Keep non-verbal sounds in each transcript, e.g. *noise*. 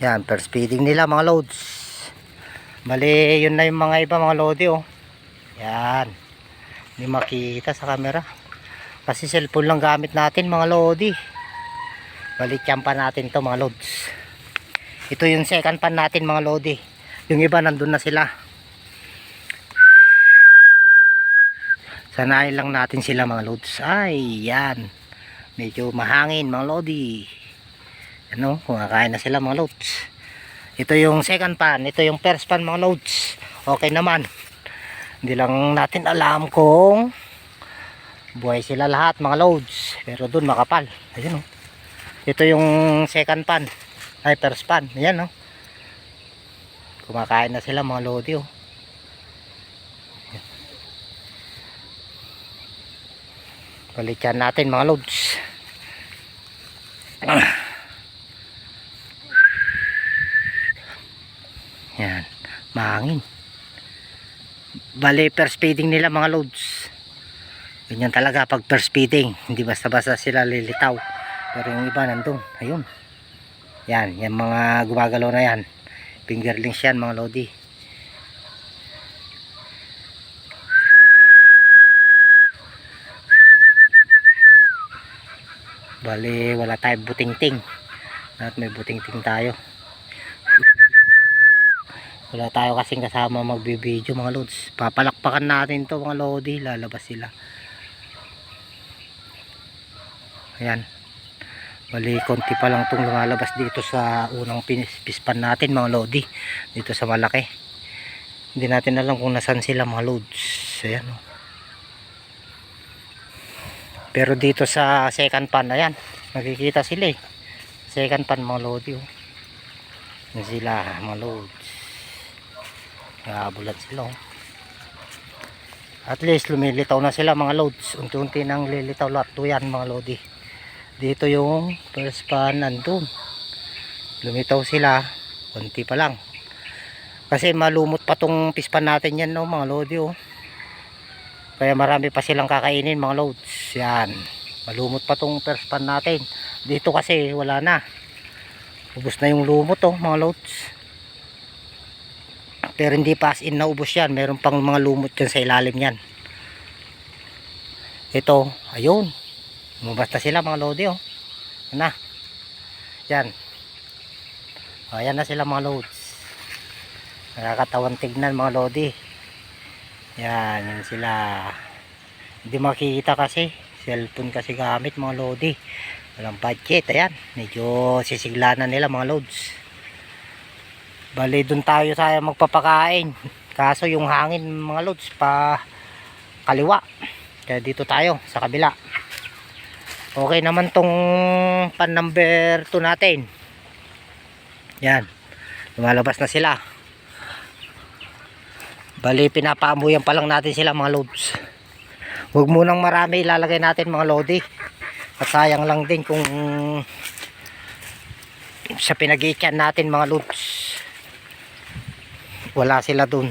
Yan, first feeding nila mga loads. Bali, yun na yung mga iba mga lodi oh. Yan. Hindi makita sa camera. Kasi cellphone lang gamit natin mga lodi. Bali, tiyampa natin to mga loads. Ito yung second pan natin mga lodi. Yung iba nandun na sila. Sanayin lang natin sila mga loads. Ay, yan. Medyo mahangin mga lodi. Ano, kumakain na sila mga loads. Ito yung second pan, ito yung first pan mga loads. Okay naman. Hindi lang natin alam kung buhay sila lahat mga loads. Pero dun makapal. Ayun oh. Ito yung second pan. Ay first pan. Ayan oh. Kumakain na sila mga lodi oh. Balikan natin mga loads. Yan, mahangin. Bali, first feeding nila mga loads. Ganyan talaga pag first feeding. Hindi basta-basta sila lilitaw. Pero yung iba nandun. Ayun. Yan, yung mga gumagalaw na yan. Fingerlings yan mga lodi. Bali, wala tayong buting-ting. At may buting-ting tayo. Wala tayo kasing kasama magbibideo mga lods. Papalakpakan natin to mga lodi. Lalabas sila. Ayan. Bali, konti pa lang itong lumalabas dito sa unang pispan natin mga lodi. Dito sa malaki. Hindi natin alam kung nasan sila mga lods. Ayan o. Pero dito sa second pan, ayan. Nakikita sila eh. Second pan mga lodi oh. Yan sila mga lods. Nakabulat sila oh. At least lumilitaw na sila mga loads. Unti-unti nang lilitaw lahat to yan mga lodi. Dito yung first pan nandun. Lumitaw sila. Unti pa lang. Kasi malumot pa tong pispan natin yan no mga lodi oh. Kaya marami pa silang kakainin mga loads. Yan. Malumot pa tong first pan natin. Dito kasi wala na. Ubus na yung lumot oh mga loads. Pero hindi pa as in na ubos yan. Meron pang mga lumot dyan sa ilalim yan. Ito, ayun. Lumabas sila mga lodi oh. Na. Yan. Ayan na sila mga loads. Nakakatawan tignan mga lodi. Yan, yan sila. Hindi makikita kasi. Cellphone kasi gamit mga lodi. Walang budget. Ayan. Medyo sisigla na nila mga loads. Bali doon tayo tayo magpapakain. Kaso yung hangin mga loads pa kaliwa. Kaya dito tayo sa kabila. Okay naman tong pan number 2 natin. Yan. Lumalabas na sila. Bali, pinapaamuyan pa lang natin sila mga loads. Huwag munang marami ilalagay natin mga lodi. At sayang lang din kung sa pinag natin mga loads. Wala sila dun.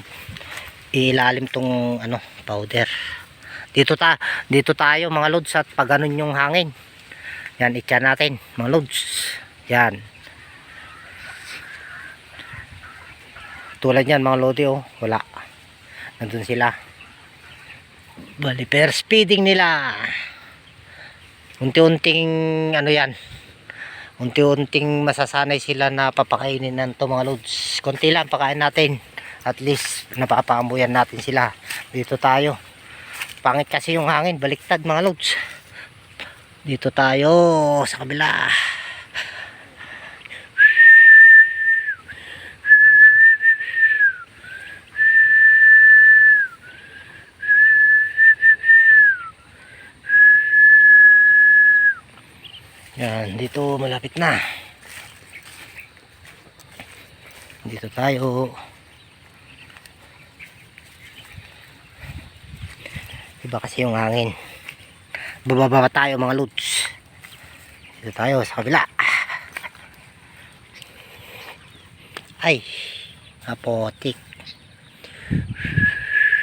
Ilalim tong ano, powder. Dito ta, dito tayo mga loads at pag ganun yung hangin. Yan, itya natin mga loads. Yan. Tulad yan mga lodi oh, wala nandun sila bali per speeding nila unti-unting ano yan unti-unting masasanay sila na papakainin ng to mga loads konti lang pakain natin. At least napapaamuyan natin sila. Dito tayo. Pangit kasi yung hangin. Baliktad mga loads dito tayo sa kabila Yan, dito malapit na. Dito tayo. Iba kasi yung hangin. Bababa tayo mga lods. Dito tayo sa kabila. Ay, apotik.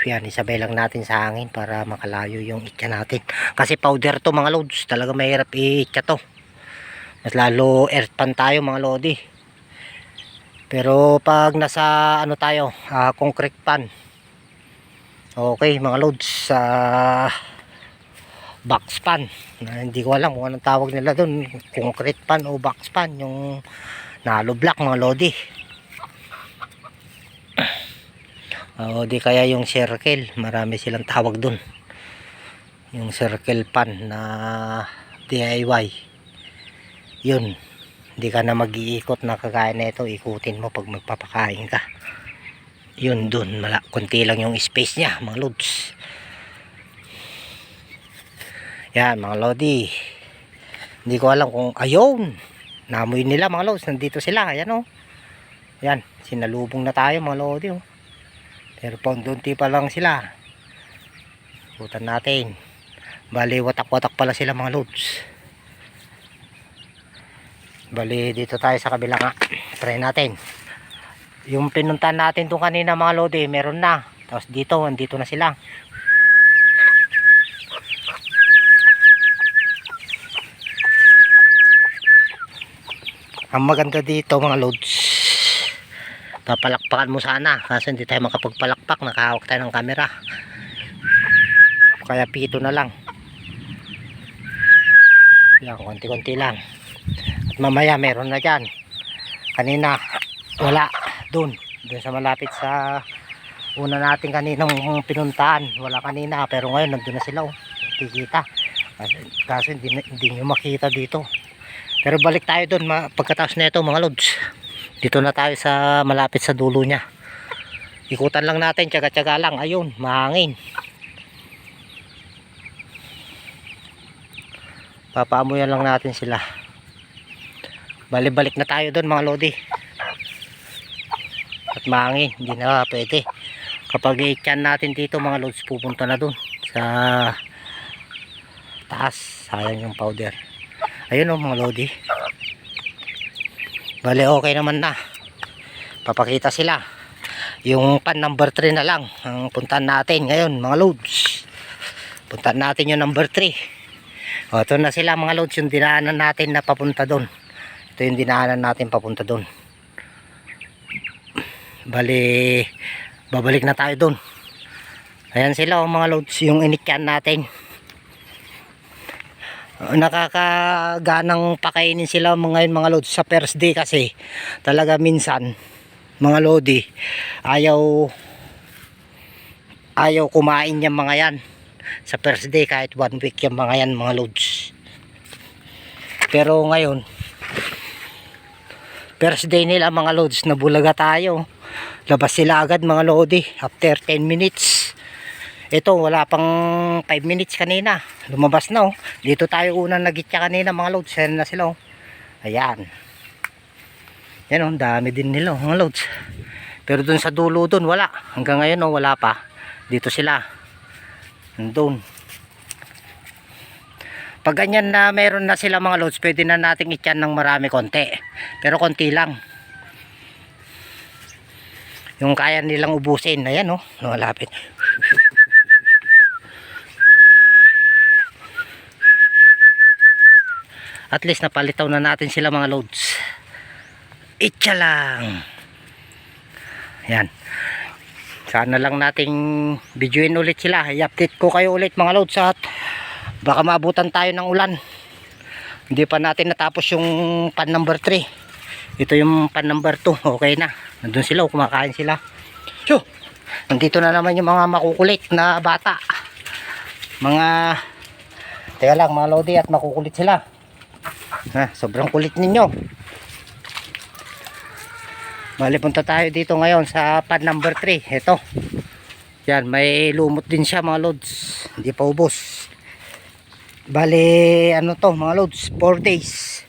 Yan, isabay lang natin sa hangin para makalayo yung itcha natin. Kasi powder to mga loads. Talaga mahirap i-itcha to. Mas lalo earth pan tayo mga lodi. Pero pag nasa ano tayo, ah, concrete pan. Okay, mga loads sa box pan. Na hindi ko alam kung anong tawag nila doon, concrete pan o box pan, yung nalo block mga lodi. *clears throat* O di kaya yung circle, marami silang tawag doon. Yung circle pan na DIY. Yun. Hindi ka na mag-iikot na kagaya na ikutin mo pag magpapakain ka. Yun dun, mala, konti lang yung space niya, mga loads. Yan, mga lodi. Hindi ko alam kung, ayun, namoy nila mga loads, nandito sila, ayan o. Yan, sinalubong na tayo mga lodi o. Pero paundunti pa lang sila. Ikutan natin. Bali, watak-watak pala sila mga loads. Bali, dito tayo sa kabila nga. Try natin. Yung pinuntahan natin doon kanina mga lodi, meron na. Tapos dito, andito na sila. Ang maganda dito mga loads, papalakpakan mo sana. Kasi hindi tayo makapagpalakpak, nakahawak tayo ng camera. Kaya pito na lang. Yan, konti-konti lang. Mamaya meron na dyan. Kanina, wala. Doon. Doon sa malapit sa una natin kaninang pinuntahan. Wala kanina. Pero ngayon, nandun na sila. Oh. Kikita. Kasi, hindi, hindi nyo makita dito. Pero balik tayo ma- Pagkatapos na ito mga lods. Dito na tayo sa malapit sa dulo niya. Ikutan lang natin. Tsaga-tsaga lang. Ayun. Mahangin. Papaamuyan lang natin sila. Balik-balik na tayo doon mga lodi. At mahangin, hindi na pwede. Kapag i-chan natin dito mga loads, pupunta na doon sa taas. Sayang yung powder. Ayun o mga lodi. Bale okay naman na. Papakita sila. Yung pan number 3 na lang ang puntahan natin ngayon mga loads. Puntahan natin yung number 3. O, ito na sila mga loads yung dinaanan natin na papunta doon. Ito yung dinaanan natin papunta doon. Bali, babalik na tayo doon. Ayan sila oh, mga loads yung inikyan natin. Nakakaganang pakainin sila mga yun mga loads sa first day kasi talaga minsan mga lodi ayaw ayaw kumain yung mga yan sa first day kahit one week yung mga yan mga loads pero ngayon first day nila mga loads nabulaga tayo. Labas sila agad mga lodi after 10 minutes. Ito wala pang 5 minutes kanina. Lumabas na oh. Dito tayo unang nagitya kanina mga loads yan na sila oh. Ayan. Yan oh dami din nila oh, mga loads pero dun sa dulo dun wala. Hanggang ngayon oh wala pa. Dito sila. Nandun. Pag ganyan na meron na sila mga loads, pwede na nating ityan ng marami konti. Pero konti lang. Yung kaya nilang ubusin. Ayan oh, lumalapit. At least napalitaw na natin sila mga loads. Itcha lang. Yan sana lang nating videoin ulit sila i-update ko kayo ulit mga loads at baka maabutan tayo ng ulan. Hindi pa natin natapos yung pan number 3 ito yung pan number 2 okay na. Nandun sila oh, kumakain sila. So nandito na naman yung mga makukulit na bata. Mga teka lang mga lodi at makukulit sila. Ha, sobrang kulit ninyo. Bali punta tayo dito ngayon sa pad number 3. Ito. Yan, may lumot din siya mga loads. Hindi pa ubos. Bali, ano to mga loads, 4 days.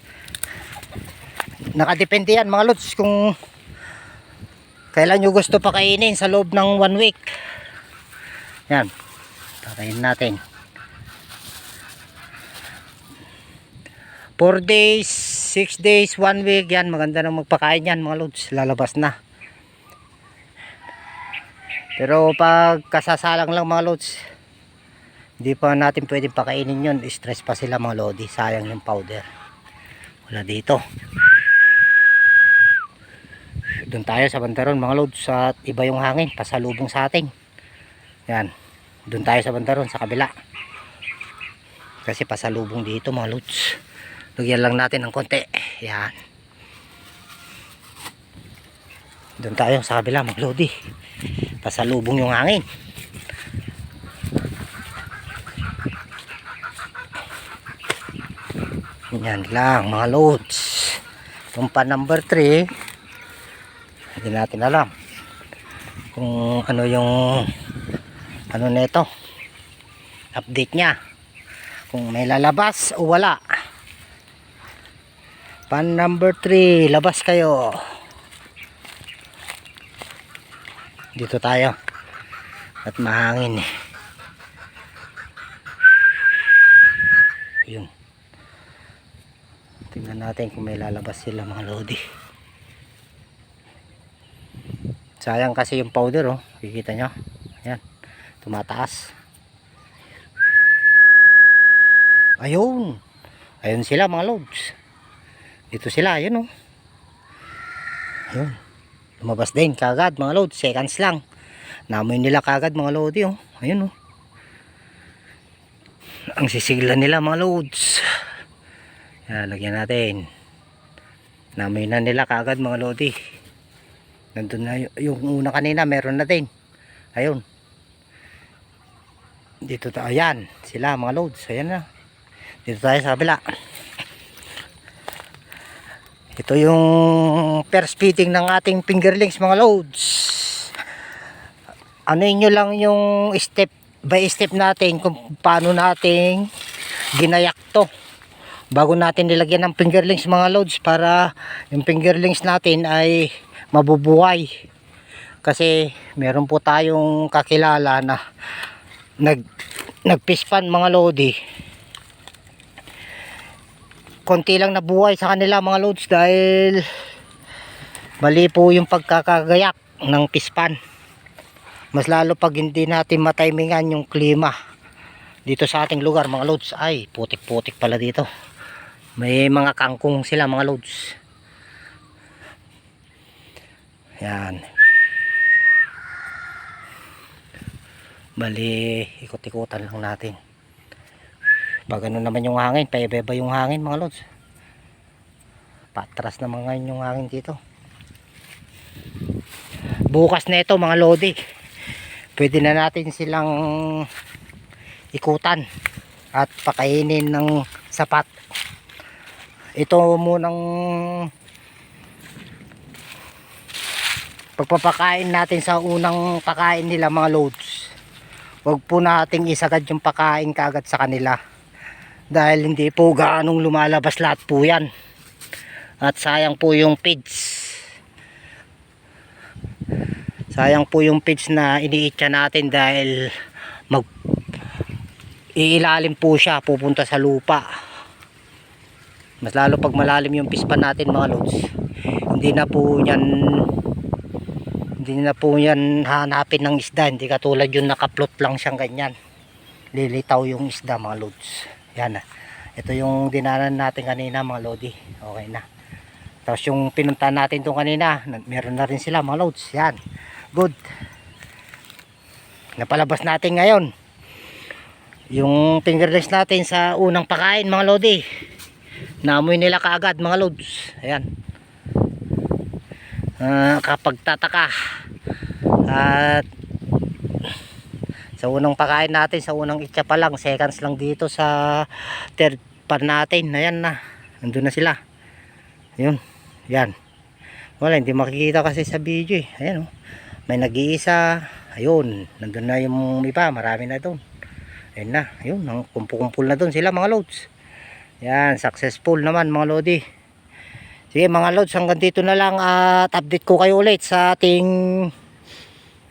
Nakadepende yan mga loads kung kailan nyo gusto pakainin sa loob ng 1 week. Yan. Pakainin natin. 4 days, 6 days, 1 week, yan maganda nang magpakain yan mga loads, lalabas na. Pero pag kasasalang lang mga loads, hindi pa natin pwedeng pakainin yun, stress pa sila mga lodi, sayang yung powder. Wala dito. doon tayo sa bandaron mga lods at iba yung hangin pasalubong sa atin. Yan. Doon tayo sa bandaron sa kabila. Kasi pasalubong dito mga lods lagyan lang natin ng konti. Yan. Doon tayo sa kabila mga lodi. Pasalubong yung hangin yan lang mga loads. Pa number 3 hindi natin alam kung ano yung ano nito update niya kung may lalabas o wala. Pan number 3 labas kayo. Dito tayo. At mahangin eh. Yun tingnan natin kung may lalabas sila mga lodi. Sayang kasi yung powder oh. Kikita nyo. Ayan. Tumataas. Ayun. Ayun sila mga loads dito sila ayun oh. Ayun. Lumabas din kagad mga loads seconds lang. Namoy nila kagad mga lodi oh. Ayun oh. Ang sisigla nila mga loads yan lagyan natin. Namoy na nila kagad mga lodi. Nandun na yung una kanina meron na din. Ayun. Dito tayo ayan sila mga loads ayan na. Dito tayo sa kabila. Ito yung first fitting ng ating fingerlings mga loads ano nyo lang yung step by step natin kung paano nating ginayak to bago natin nilagyan ng fingerlings mga loads para yung fingerlings natin ay mabubuhay. Kasi meron po tayong kakilala na nag nagpispan mga lodi. Konti lang nabuhay sa kanila mga loads dahil mali po yung pagkakagayak ng pispan mas lalo pag hindi natin matimingan yung klima dito sa ating lugar mga loads ay putik putik pala dito may mga kangkong sila mga loads. Yan. Bali ikot-ikutan lang natin. Pag ano naman yung hangin paibeba yung hangin mga lods patras naman ngayon yung hangin dito. Bukas na ito mga lodi. Pwede na natin silang ikutan at pakainin ng sapat ito munang pagpapakain natin sa unang pakain nila mga loads. Wag po nating isagad yung pakain kagad sa kanila. Dahil hindi po gaanong lumalabas lahat po yan. At sayang po yung feeds sayang po yung feeds na iniitya natin dahil mag iilalim po siya pupunta sa lupa mas lalo pag malalim yung pispan natin mga lods hindi na po yan hindi na po yan hanapin ng isda. Hindi katulad yung nakaplot lang siyang ganyan. Lilitaw yung isda mga lods. Yan na. Ito yung dinanan natin kanina mga lodi. Okay na. Tapos yung pinunta natin itong kanina na- meron na rin sila mga loads yan. Good. Napalabas natin ngayon yung fingerlings natin sa unang pakain mga lodi naamoy nila kaagad mga loads ayan. Ah, kapag tataka at sa unang pakain natin sa unang itcha pa lang seconds lang dito sa third pan natin. Ayan na. Nandun na sila. Yun yan wala hindi makikita kasi sa video eh. Ayan oh. may nag-iisa. Ayun. Nandun na yung iba. Marami na doon. Ayun na. Ayun ang kumpu-kumpul na doon sila mga loads yan successful naman mga lodi Sige mga loads, hanggang dito na lang at update ko kayo ulit sa ating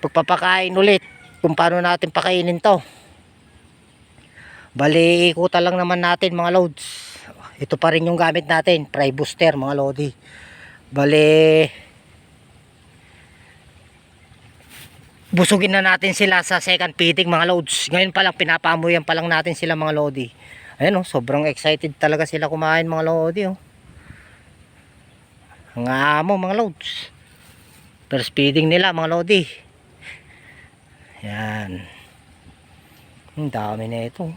pagpapakain ulit kung paano natin pakainin to. Bali, ikutan lang naman natin mga loads. Ito pa rin yung gamit natin, fry booster mga lodi. Bali, busugin na natin sila sa second feeding mga loads. Ngayon pa lang, pinapamuyan pa lang natin sila mga lodi. Ayan oh, sobrang excited talaga sila kumain mga lodi oh. Ang amo mga loads. First feeding nila mga lodi. Yan. Ang dami na ito.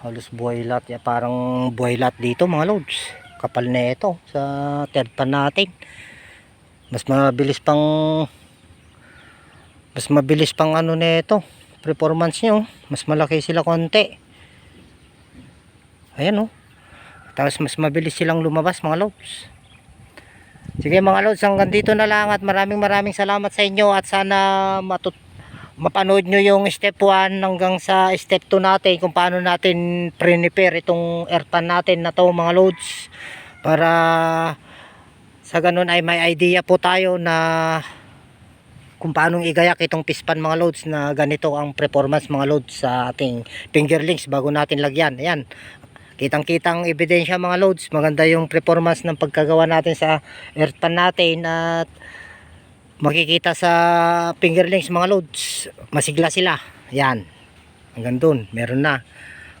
Halos buhay lot. Ya, parang buhay lot dito mga lods. Kapal na ito sa third pan natin. Mas mabilis pang mas mabilis pang ano na ito. Performance nyo. Mas malaki sila konti. Ayan oh. Tapos mas mabilis silang lumabas mga lods. Sige mga lods, hanggang dito na lang at maraming maraming salamat sa inyo at sana matut mapanood nyo yung step 1 hanggang sa step 2 natin kung paano natin prepare itong airpan natin na to mga loads para sa ganun ay may idea po tayo na kung paano igayak itong pispan mga loads na ganito ang performance mga loads sa ating fingerlings bago natin lagyan ayan kitang kitang ebidensya mga loads. Maganda yung performance ng pagkagawa natin sa airpan natin at makikita sa fingerlings mga loads. Masigla sila. Yan. Hanggang dun. Meron na.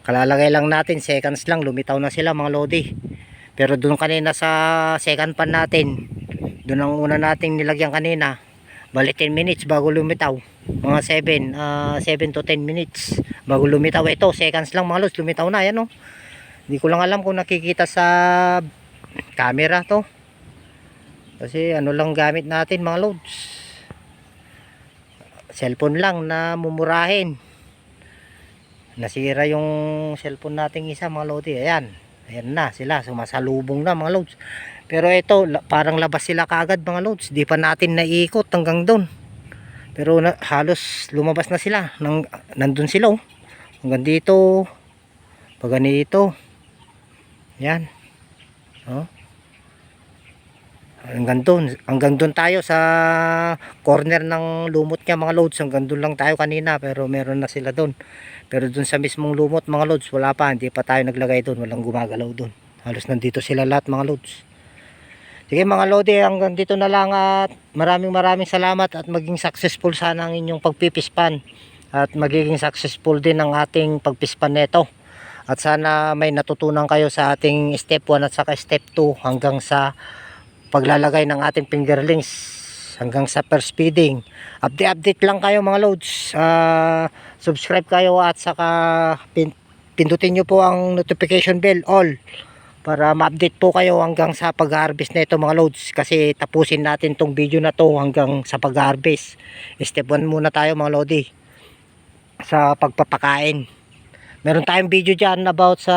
Kalalagay lang natin. Seconds lang. Lumitaw na sila mga lodi pero dun kanina sa second pan natin dun ang una nating nilagyan kanina bali 10 minutes bago lumitaw. Mga 7 ah, 7 to 10 minutes bago lumitaw. Ito seconds lang mga lods lumitaw na. Yan oh hindi ko lang alam kung nakikita sa camera to kasi ano lang gamit natin mga loads. Cellphone lang na mumurahin. Nasira yung cellphone nating isa mga lodi. Ayan. Ayan na sila. Sumasalubong na mga loads. Pero ito parang labas sila kagad mga loads. Di pa natin naiikot hanggang doon. Pero na, halos lumabas na sila. Nang, nandun sila oh. Hanggang dito. Pag ganito. Yan. Oh. Hanggang doon hanggang doon tayo sa corner ng lumot niya mga loads. Hanggang doon lang tayo kanina pero meron na sila doon pero doon sa mismong lumot mga loads wala pa. Hindi pa tayo naglagay doon walang gumagalaw doon halos nandito sila lahat mga loads. Sige mga lodi hanggang dito na lang at maraming maraming salamat at maging successful sana ang inyong pagpipispan at magiging successful din ang ating pagpispan neto at sana may natutunan kayo sa ating step 1 at saka step 2 hanggang sa paglalagay ng ating fingerlings hanggang sa first feeding. Update-update lang kayo mga loads. Ah, subscribe kayo at saka pin pindutin nyo po ang notification bell all para ma-update po kayo hanggang sa pag-harvest na ito mga loads kasi tapusin natin tong video na to hanggang sa pag-harvest. Step 1 muna tayo mga lodi sa pagpapakain. Meron tayong video dyan about sa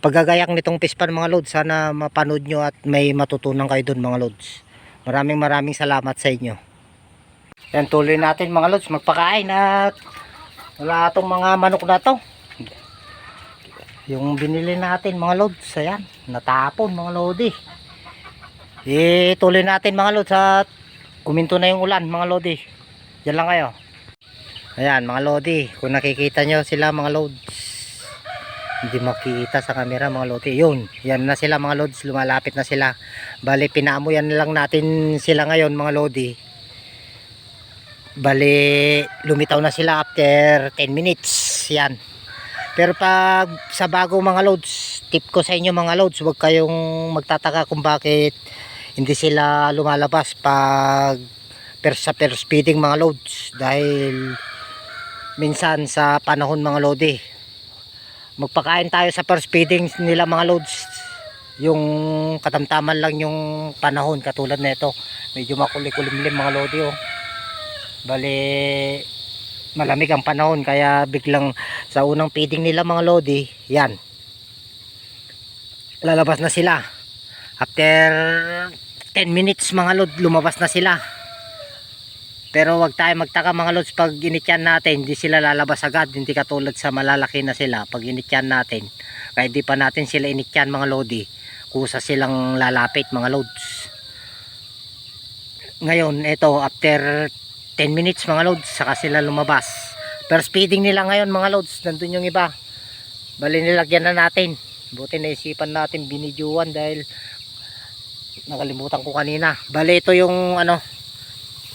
paggagayak nitong pispan mga lods. Sana mapanood nyo at may matutunan kayo dun mga lods. Maraming maraming salamat sa inyo. Yan tuloy natin mga lods magpakain at wala itong mga manok na to. Yung binili natin mga lods. Ayan natapon mga lodi. Eh tuloy natin mga lods at kuminto na yung ulan mga lodi. Yan lang kayo. Ayan mga lodi, kung nakikita nyo sila mga loads. Hindi makikita sa camera mga lodi. Yun, yan na sila mga loads, lumalapit na sila. Bali pinaamuyan na lang natin sila ngayon mga lodi. Bali lumitaw na sila after 10 minutes. Yan. Pero pag sa bago mga loads, tip ko sa inyo mga loads, huwag kayong magtataka kung bakit hindi sila lumalabas pag per sa per speeding mga loads dahil minsan sa panahon mga lodi. Magpakain tayo sa first feeding nila mga loads yung katamtaman lang yung panahon katulad nito. Medyo makulikulimlim mga lodi oh. Bali malamig ang panahon kaya biglang sa unang feeding nila mga lodi yan. Lalabas na sila. After 10 minutes mga lod lumabas na sila pero wag tayo magtaka mga lods pag inityan natin, hindi sila lalabas agad, hindi katulad sa malalaki na sila pag inityan natin. Kaya hindi pa natin sila inityan mga lodi, kusa silang lalapit mga lods. Ngayon, ito after 10 minutes mga lods, saka sila lumabas. Pero speeding nila ngayon mga lods, nandun yung iba. Bali nilagyan na natin. Buti naisipan natin binidyoan dahil nakalimutan ko kanina. Bali ito yung ano,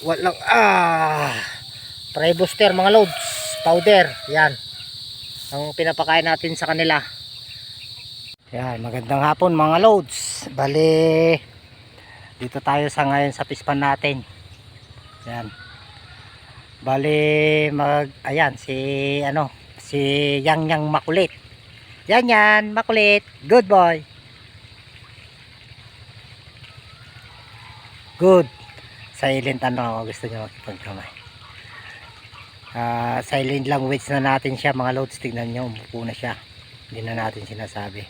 walang ah try booster mga loads powder yan ang pinapakain natin sa kanila yan magandang hapon mga loads bali Dito tayo sa ngayon sa pispan natin. Yan. Bali mag ayan si ano si Yang Yang Makulit. Yan yan, makulit. Good boy. Good. Silent ano gusto niyo makipagkamay. Ah, silent language na natin siya mga loads. Tignan niyo, umupo na siya. Hindi na natin sinasabi.